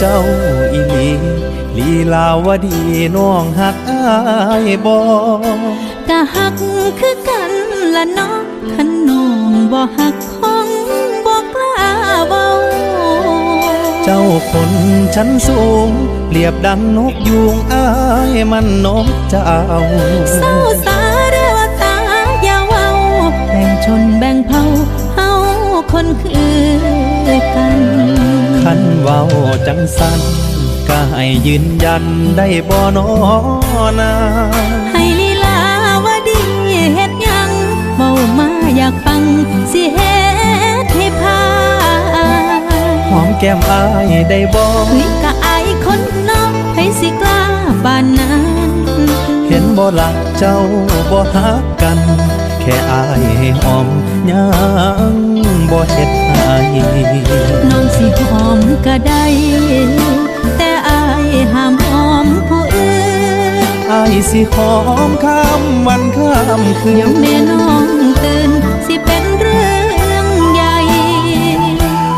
เจ้าอีหลีลีลาวดีน้องหักอายบ่กะหักคือกันละเน้องขันน้องบ่หักคงบ่กล้าเว้าเจ้าคนชั้นสูง เปรียบดังนกยูงอายมันนกเจ้าเศร้าสา ขันเว้าจังสันก็ให้ยืนยันได้บ่นอนาให้ลีลาวาดีเฮ็ดหยังเว้ามาอยากฟังสิเฮ็ดให้พาหอมแก้มอายได้บ่เฮ้ยกะอายคนนอกให้สิกล้าบานนั้น เห็นบ่ลักเจ้าบ่ฮักกัน แค่อายให้หอมยังบ่เฮ็ดให้น้องสิหอม ก็ได้ แต่อายห้ามหอมผู้อื่นอายสิหอมข้ามวันข้ามคืเดี๋ยวนแม่น้องตื่นสิเป็นเรื่องใหญ่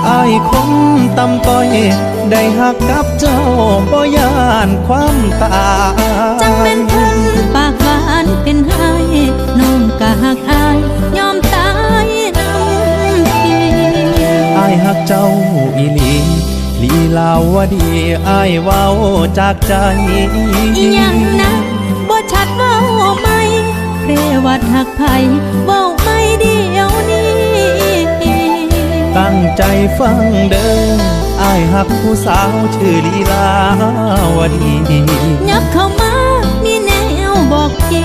อายคงตำต้อยได้หักกับเจ้าบ่ยานความตายจังเป็น เจ้าอีหลีลีลาวดีอายเว้าจากใจอีหยังนะบ่ชัดเว้าไหมเรวัดหักไผเว้าไม่เดียวนี้ตั้งใจฟังเด้ออายหักผู้สาวชื่อลีลาวดียับเข้ามามีแนวบอกที